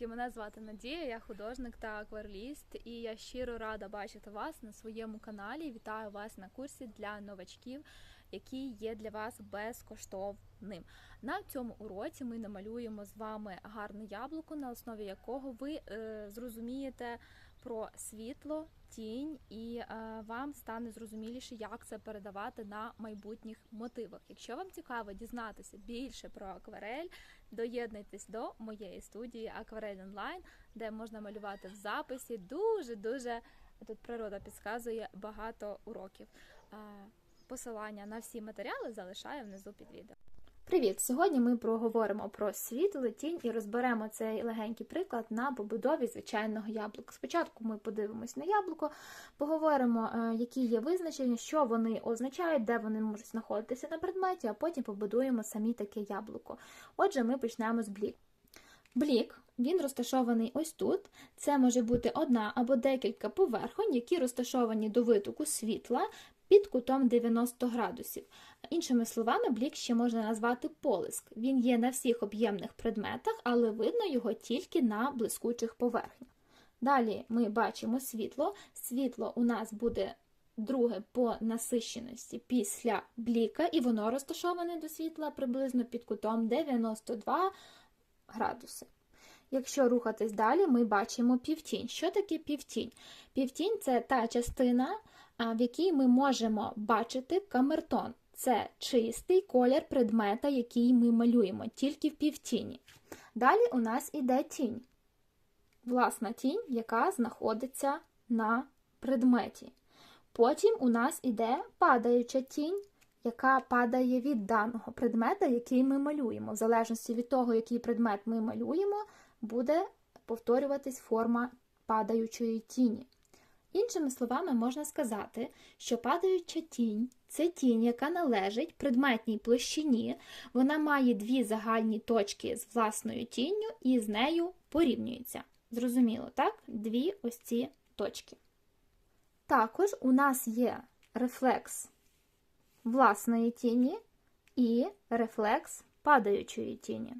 Привітики! Мене звати Надія, я художник та аквареліст, і я щиро рада бачити вас на своєму каналі. Вітаю вас на курсі для новачків, який є для вас безкоштовним. На цьому уроці ми намалюємо з вами гарне яблуко, на основі якого ви е, зрозумієте про світло, тінь, і е, вам стане зрозуміліше, як це передавати на майбутніх мотивах. Якщо вам цікаво дізнатися більше про акварель, доєднуйтесь до моєї студії Акварель онлайн, де можна малювати в записі. Дуже дуже тут природа підказує багато уроків. Е, Посилання на всі матеріали залишаю внизу під відео. Привіт! Сьогодні ми проговоримо про світло, тінь і розберемо цей легенький приклад на побудові звичайного яблука. Спочатку ми подивимось на яблуко, поговоримо, е, які є визначення, що вони означають, де вони можуть знаходитися на предметі, а потім побудуємо самі таке яблуко. Отже, ми почнемо з блік. Блік він розташований ось тут. Це може бути одна або декілька поверхонь, які розташовані до витоку світла під кутом 90 градусів. Іншими словами, блік ще можна назвати полиск. Він є на всіх об'ємних предметах, але видно його тільки на блискучих поверхнях. Далі ми бачимо світло. Світло у нас буде друге по насищеності після бліка, і воно розташоване до світла приблизно під кутом 92 градуси. Якщо рухатись далі, ми бачимо півтінь. Що таке півтінь? Півтінь це та частина, в якій ми можемо бачити камертон. Це чистий колір предмета, який ми малюємо, тільки в півтіні. Далі у нас іде тінь. Власна тінь, яка знаходиться на предметі. Потім у нас іде падаюча тінь, яка падає від даного предмета, який ми малюємо. В залежності від того, який предмет ми малюємо, буде повторюватись форма падаючої тіні. Іншими словами, можна сказати, що падаюча тінь це тінь, яка належить предметній площині, вона має дві загальні точки з власною тінню і з нею порівнюється. Зрозуміло, так? Дві ось ці точки. Також у нас є рефлекс власної тіні і рефлекс падаючої тіні.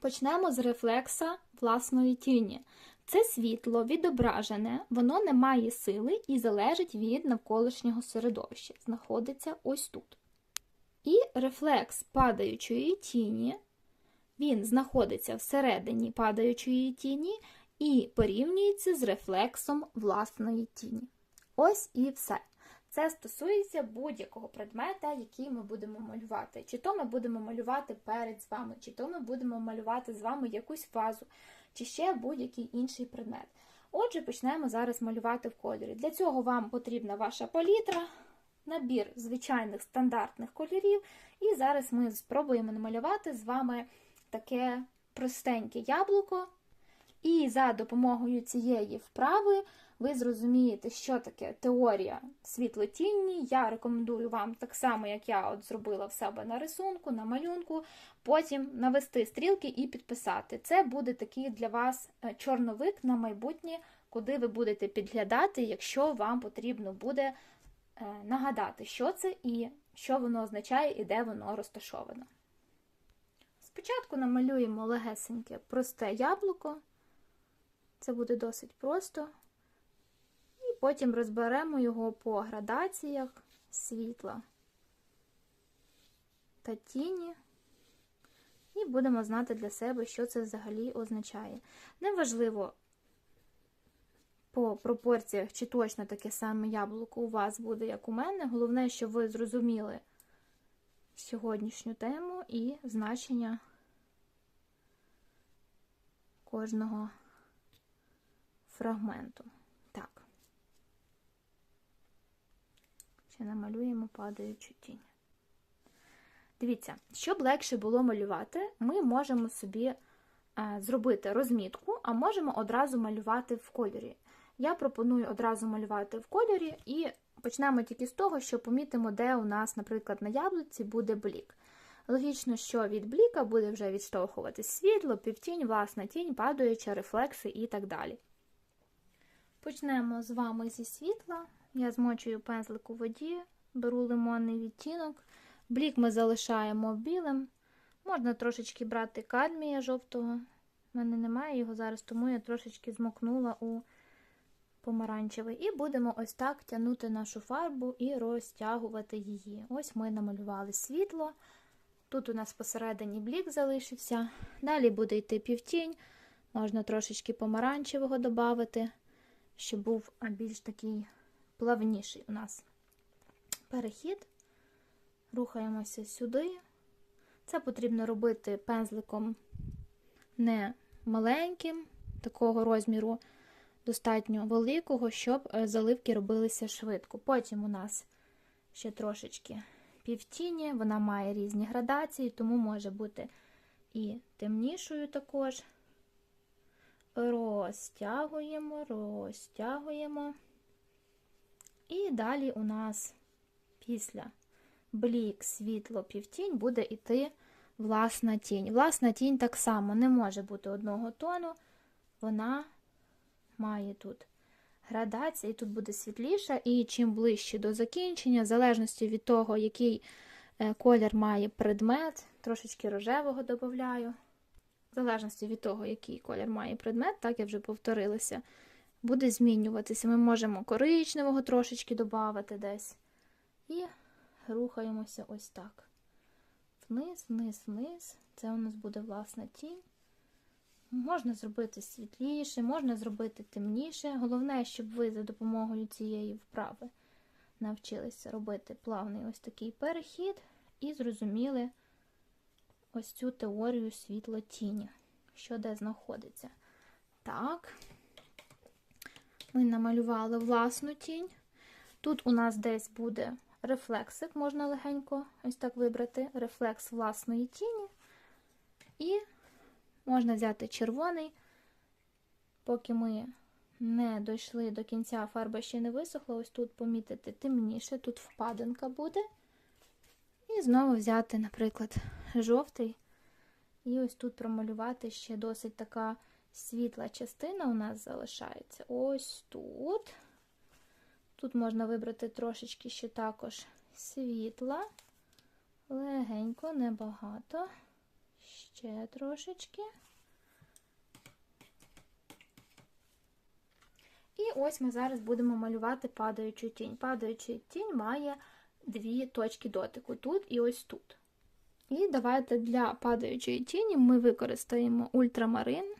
Почнемо з рефлекса власної тіні. Це світло відображене, воно не має сили і залежить від навколишнього середовища. Знаходиться ось тут. І рефлекс падаючої тіні, він знаходиться всередині падаючої тіні і порівнюється з рефлексом власної тіні. Ось і все. Це стосується будь-якого предмета, який ми будемо малювати. Чи то ми будемо малювати перед з вами, чи то ми будемо малювати з вами якусь вазу, чи ще будь-який інший предмет. Отже, почнемо зараз малювати в кольорі. Для цього вам потрібна ваша палітра, набір звичайних стандартних кольорів. І зараз ми спробуємо намалювати з вами таке простеньке яблуко. І за допомогою цієї вправи ви зрозумієте, що таке теорія світлотінні. Я рекомендую вам так само, як я от зробила в себе на рисунку, на малюнку, потім навести стрілки і підписати. Це буде такий для вас чорновик на майбутнє, куди ви будете підглядати, якщо вам потрібно буде нагадати, що це і що воно означає, і де воно розташовано. Спочатку намалюємо легесеньке просте яблуко. Це буде досить просто. І потім розберемо його по градаціях світла та тіні. І будемо знати для себе, що це взагалі означає. Неважливо по пропорціях, чи точно таке саме яблуко у вас буде, як у мене. Головне, щоб ви зрозуміли сьогоднішню тему і значення кожного фрагменту. Так. Ще намалюємо падаючу тінь. Дивіться, щоб легше було малювати, ми можемо собі зробити розмітку, а можемо одразу малювати в кольорі. Я пропоную одразу малювати в кольорі і почнемо тільки з того, що помітимо, де у нас, наприклад, на яблуці буде блік. Логічно, що від бліка буде вже відштовхуватись світло, півтінь, власна тінь, падаюча, рефлекси і так далі. Почнемо з вами зі світла. Я змочую пензлик у воді, беру лимонний відтінок. Блік ми залишаємо білим. Можна трошечки брати кадмія жовтого, У мене немає його зараз, тому я трошечки змокнула у помаранчевий. І будемо ось так тягнути нашу фарбу і розтягувати її. Ось ми намалювали світло. Тут у нас посередині блік залишився. Далі буде йти півтінь, можна трошечки помаранчевого додати, щоб був більш такий плавніший у нас перехід. Рухаємося сюди. Це потрібно робити пензликом не маленьким, такого розміру, достатньо великого, щоб е, заливки робилися швидко. Потім у нас ще трошечки півтіні, вона має різні градації, тому може бути і темнішою також. Розтягуємо, розтягуємо. І далі у нас після блік, світло, півтінь буде йти власна тінь. Власна тінь так само не може бути одного тону, вона має тут градація, і тут буде світліша, і чим ближче до закінчення, в залежності від того, який е, колір має предмет, трошечки рожевого додаю. В залежності від того, який колір має предмет, так я вже повторилася, буде змінюватися. Ми можемо коричневого трошечки додати десь. І рухаємося ось так. Вниз, вниз, вниз. Це у нас буде власна тінь. Можна зробити світліше, можна зробити темніше. Головне, щоб ви за допомогою цієї вправи навчилися робити плавний ось такий перехід і зрозуміли ось цю теорію світло тіні, що де знаходиться. Так, ми намалювали власну тінь. Тут у нас десь буде рефлексик, можна легенько ось так вибрати, рефлекс власної тіні. І можна взяти червоний, поки ми не дійшли до кінця, фарба ще не висохла, ось тут помітити темніше, тут впадинка буде. І знову взяти, наприклад, жовтий. І ось тут промалювати ще досить така світла частина у нас залишається. Ось тут. Тут можна вибрати трошечки ще також світла, легенько, небагато, ще трошечки. І ось ми зараз будемо малювати падаючу тінь. Падаюча тінь має дві точки дотику тут і ось тут. І давайте для падаючої тіні ми використаємо ультрамарин,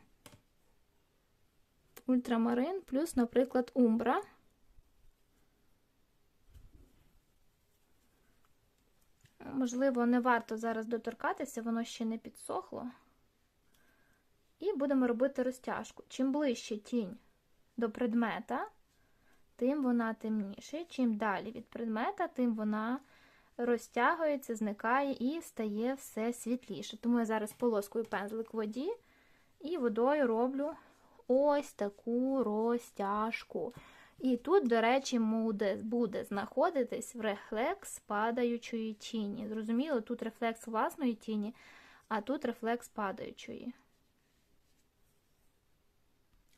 ультрамарин плюс, наприклад, умбра. Можливо, не варто зараз доторкатися, воно ще не підсохло. І будемо робити розтяжку. Чим ближче тінь до предмета, тим вона темніше. Чим далі від предмета, тим вона розтягується, зникає і стає все світліше. Тому я зараз полоскую пензлик в воді і водою роблю ось таку розтяжку. І тут, до речі, буде, буде знаходитись рефлекс падаючої тіні. Зрозуміло, тут рефлекс власної тіні, а тут рефлекс падаючої.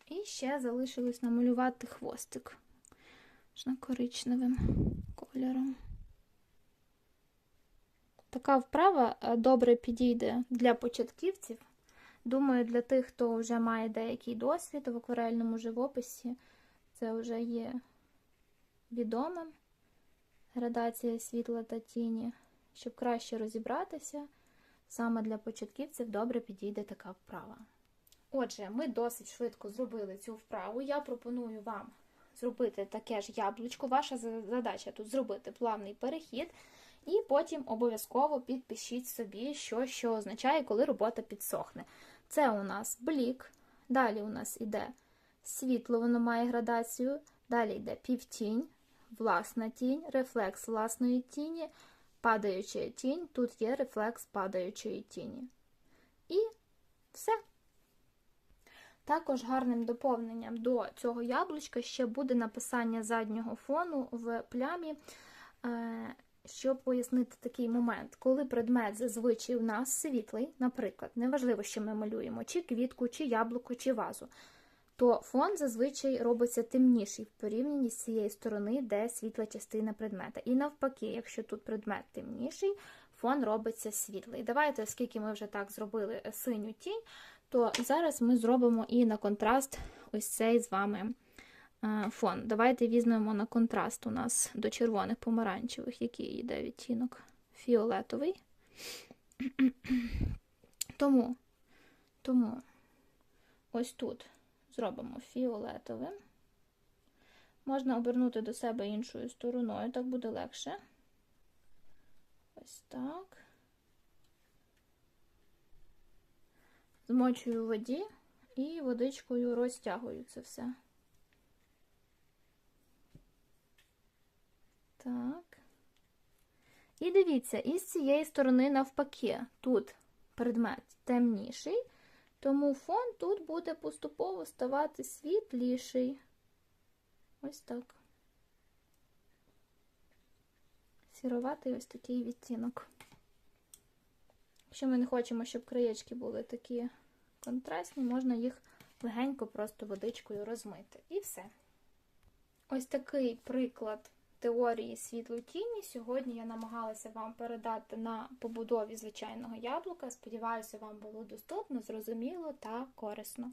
І ще залишилось намалювати хвостик коричневим кольором. Така вправа е, добре підійде для початківців. Думаю, для тих, хто вже має деякий досвід в акварельному живописі це вже є відомим. Градація світла та тіні. Щоб краще розібратися, саме для початківців добре підійде така вправа. Отже, ми досить швидко зробили цю вправу. Я пропоную вам зробити таке ж яблучко. Ваша задача тут зробити плавний перехід, і потім обов'язково підпишіть собі, що що означає, коли робота підсохне. Це у нас блік, далі у нас іде світло, воно має градацію. Далі йде півтінь, власна тінь, рефлекс власної тіні, падаюча тінь, тут є рефлекс падаючої тіні. І все. Також гарним доповненням до цього яблучка ще буде написання заднього фону в плямі, е, щоб пояснити такий момент, коли предмет зазвичай у нас світлий, наприклад, неважливо, що ми малюємо, чи квітку, чи яблуко, чи вазу то фон зазвичай робиться темніший в порівнянні з цієї сторони, де світла частина предмета. І навпаки, якщо тут предмет темніший, фон робиться світлий. Давайте, оскільки ми вже так зробили синю тінь, то зараз ми зробимо і на контраст ось цей з вами е, фон. Давайте візьмемо на контраст у нас до червоних помаранчевих, який йде відтінок фіолетовий. Тому, тому ось тут зробимо фіолетовим. Можна обернути до себе іншою стороною, так буде легше. Ось так. Змочую в воді і водичкою розтягую це все. Так. І дивіться, із цієї сторони навпаки, тут предмет темніший, тому фон тут буде поступово ставати світліший. Ось так. Сіроватий ось такий відтінок. Якщо ми не хочемо, щоб краєчки були такі контрастні, можна їх легенько просто водичкою розмити. І все. Ось такий приклад теорії світло тіні. Сьогодні я намагалася вам передати на побудові звичайного яблука. Сподіваюся, вам було доступно, зрозуміло та корисно.